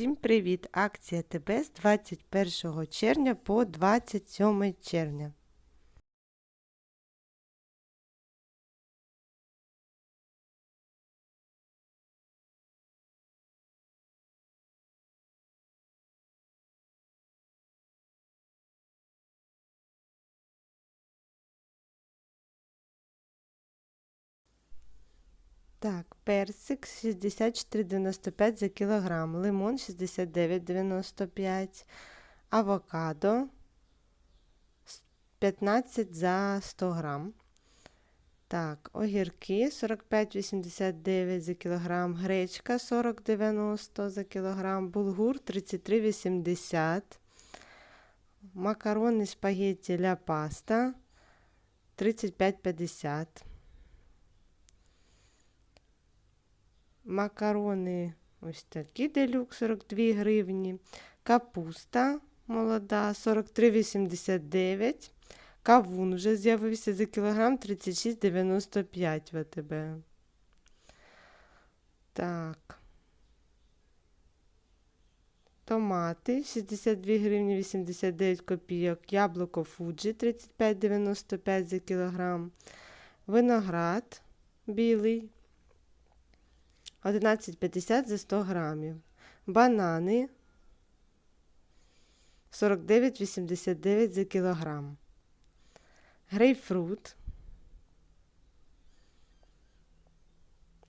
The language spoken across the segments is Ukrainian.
Всім привіт! Акція ТБ з 21 червня по 27 червня. Так, персик 64,95 за кілограм, лимон 69,95, авокадо 15 за 100 грам. Так, огірки 45,89 за кілограм, гречка 40,90 за кілограм, булгур 33,80, макарони спагетті ля паста 35,50. Макарони ось такі делюк 42 гривні. Капуста молода 43,89. Кавун вже з'явився за кілограм 36,95 в АТБ. Так. Томати 62 гривні 89 копійок. Яблуко Фуджі 35,95 за кілограм. Виноград білий 11,50 за 100 грамів. Банани 49,89 за кілограм. Грейпфрут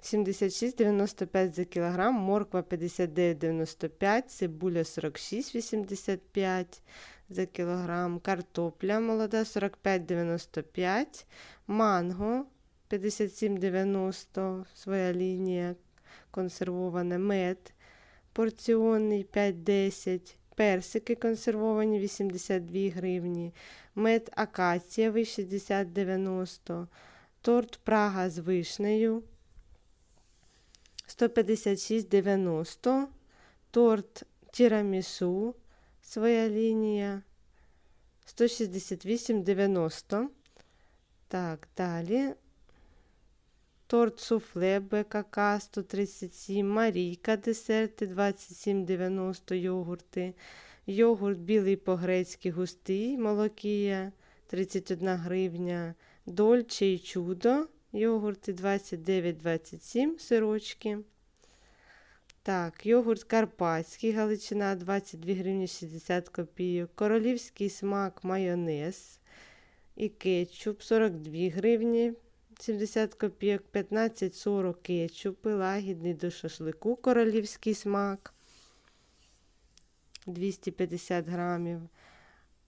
76,95 за кілограм, морква 59,95, цибуля 46,85 за кілограм, картопля молода 45,95, манго 57,90 своя лінія консервоване мед порціонний 5,10, персики консервовані 82 гривні, мед акацієвий 60,90, торт Прага з вишнею 156,90, торт тірамісу, своя лінія 168,90. Так, далі торт суфле БКК 137, Марійка десерти 27,90 йогурти, йогурт білий по-грецьки густий, молокія 31 гривня, дольче і чудо, йогурти 29,27 сирочки. Так, йогурт Карпатський, Галичина 22 гривні 60 копійок, королівський смак майонез і кетчуп 42 гривні 70 копійок, 15-40 кетчупи, лагідний до шашлику, королівський смак 250 грамів.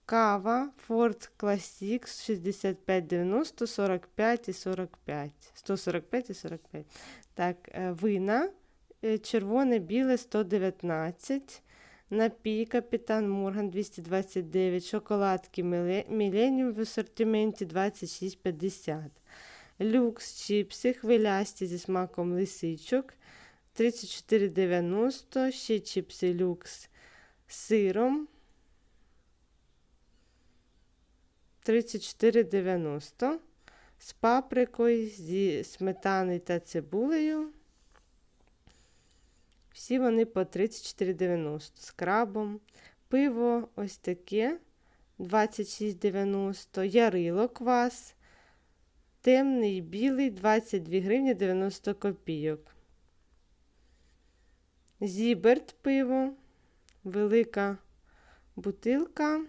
Кава Ford Classic 65,90, 45 і 45. 145 і 45. Так, е, вина е, червоне, біле 119. Напій Капітан Морган 229, шоколадки Міленіум в асортименті 26,50. Люкс чіпси, хвилясті зі смаком лисичок 34,90. Ще чіпси люкс з сиром 34,90. З паприкою, зі сметаною та цибулею. Всі вони по 34,90 з крабом. Пиво ось таке 26,90. Ярило квас темний білий 22 гривні 90 копійок. Зіберт пиво, велика бутилка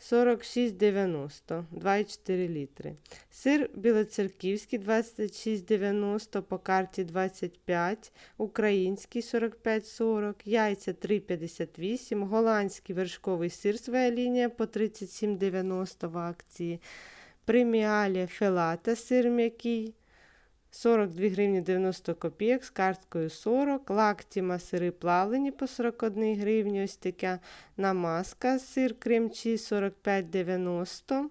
46,90, 2,4 літри. Сир білоцерківський 26,90, по карті 25, український 45,40, яйця 3,58, голландський вершковий сир своя лінія по 37,90 в акції. Преміалі Фелата сир м'який 42 гривні 90 копійок з карткою 40. Лактіма сири плавлені по 41 гривні. Ось така намазка, сир кремчі 45,90.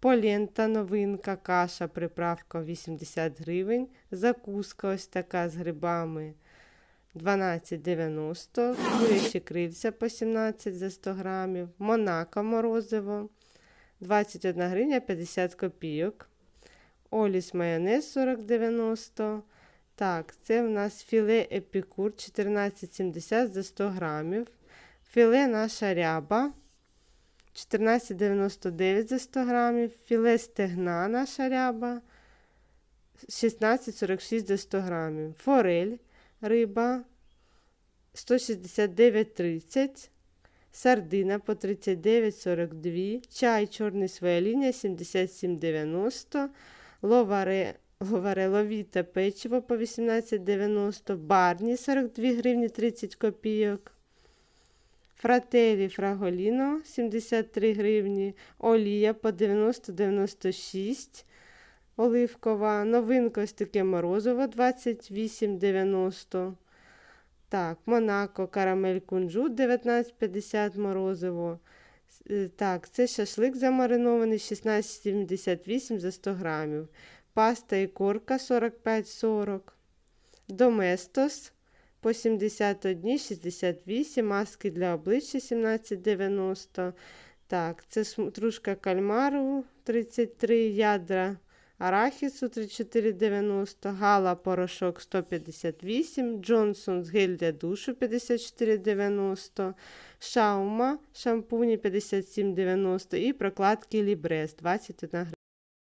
Полента новинка, каша, приправка 80 гривень. Закуска ось така з грибами 12,90. Курячі крильця по 17 за 100 грамів. Монако морозиво 21 гривня 50 копійок. Оліс майонез 40,90. Так, це в нас філе епікур 14,70 за 100 грамів. Філе наша ряба 14,99 за 100 грамів. Філе стегна наша ряба 16,46 за 100 грамів. Форель риба 169,30. Сардина по 39,42. Чай чорний своя лінія 77,90. Ловаре, ловареловіте печиво по 18,90. Барні 42 гривні 30 копійок. Фрателі Фраголіно 73 гривні. Олія по 90,96. Оливкова. Новинка ось таке морозиво 28,90. Так, Монако, карамель кунжут 19,50 морозиво. Е, Так, це шашлик замаринований 16,78 за 100 грамів. Паста і корка 45,40. Доместос по 71,68. Маски для обличчя 17,90. Так, це стружка кальмару 33, ядра арахісу 34,90, гала порошок 158, Джонсон з гель для душу 54,90, шаума шампуні 57,90 і прокладки Лібрес 21 гривня.